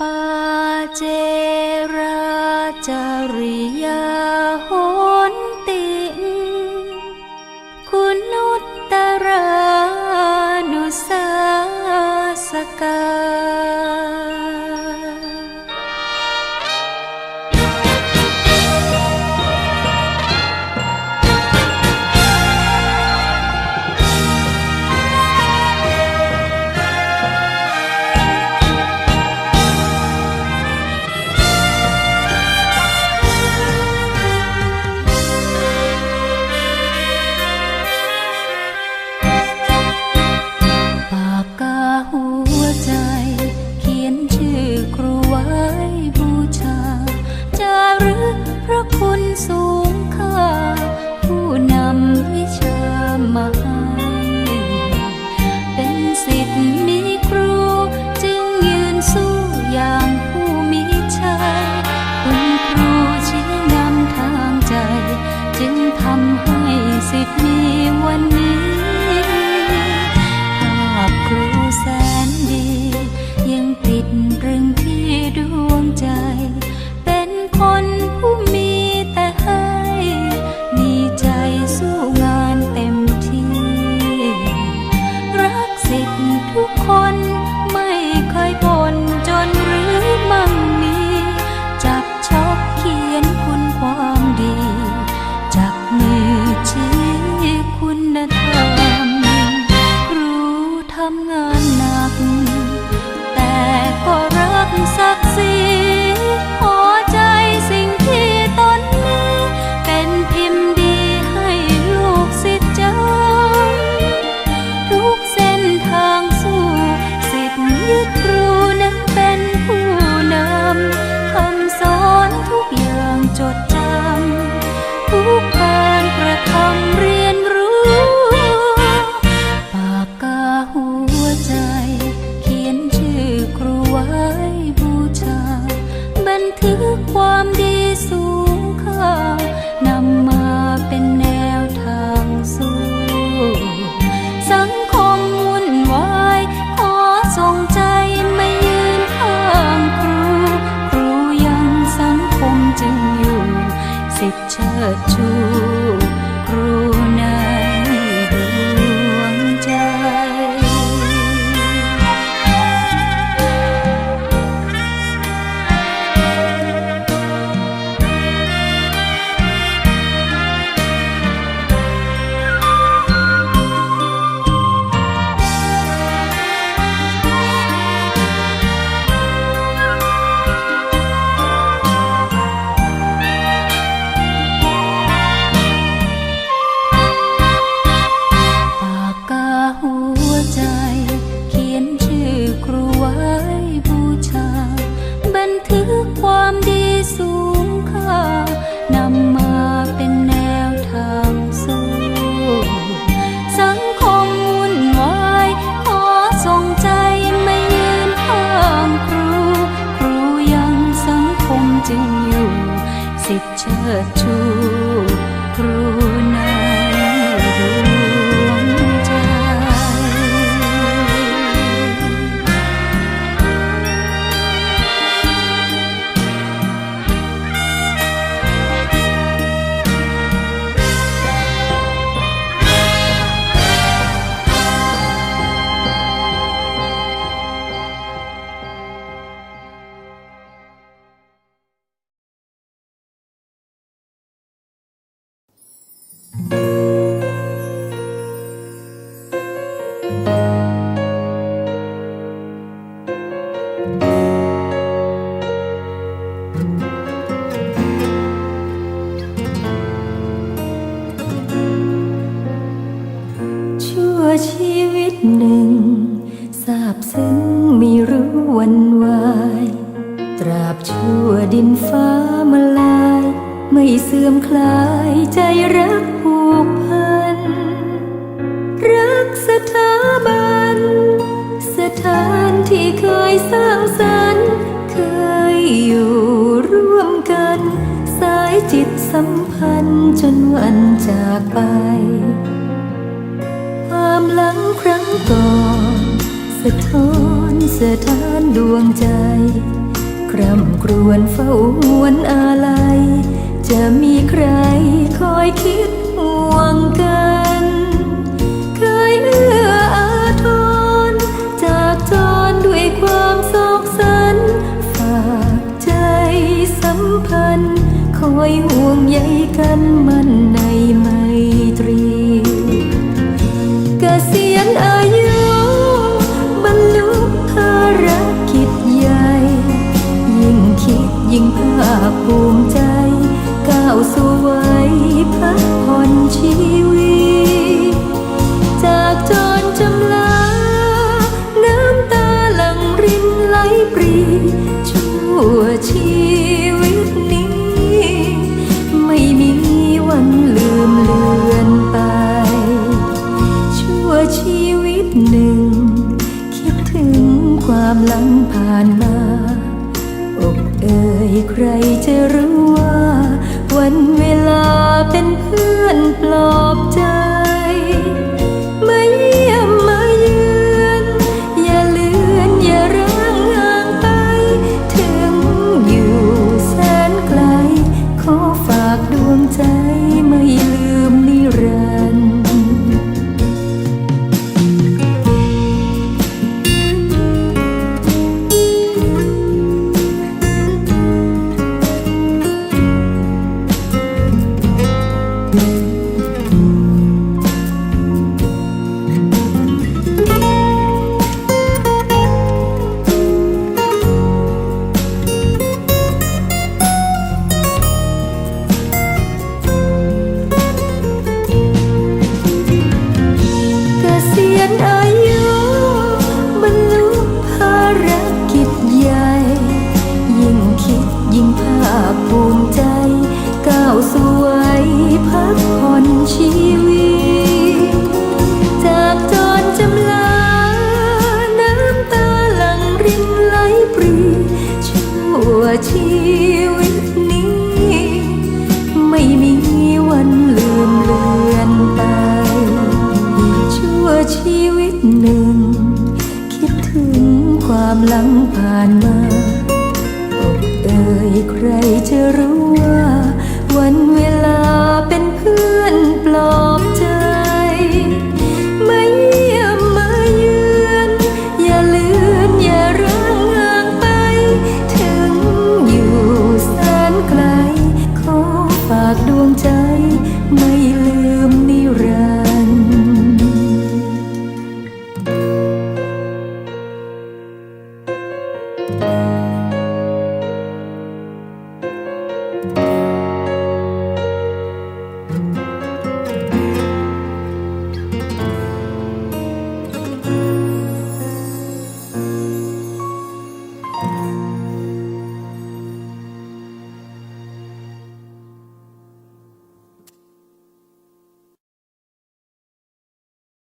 ปาเจราจริยา số touch you. ตราบชั่วดินฟ้ามาลาย ไม่เสื่อมคลายใจรักผูกพัน รักสถาบัน สถานที่เคยสร้างสรรค์เคยอยู่ร่วมกัน สายจิตสัมพันธ์จนวันจากไป ความหลังครั้งก่อน สะท้อนสะท้านดวงใจ คร่ำครวญเฝ้าหวนอะไร จะมีใครคอยคิดห่วงกัน ยิ่งภาคภูมิใจ ก้าวสู่วัยพักผ่อนชีวิต จากจนจำลา น้ำตาหลังรินไหลปรี ชั่วชี ยใครจะรู้ว่า วันเวลาเป็นเพื่อนปลอบใจ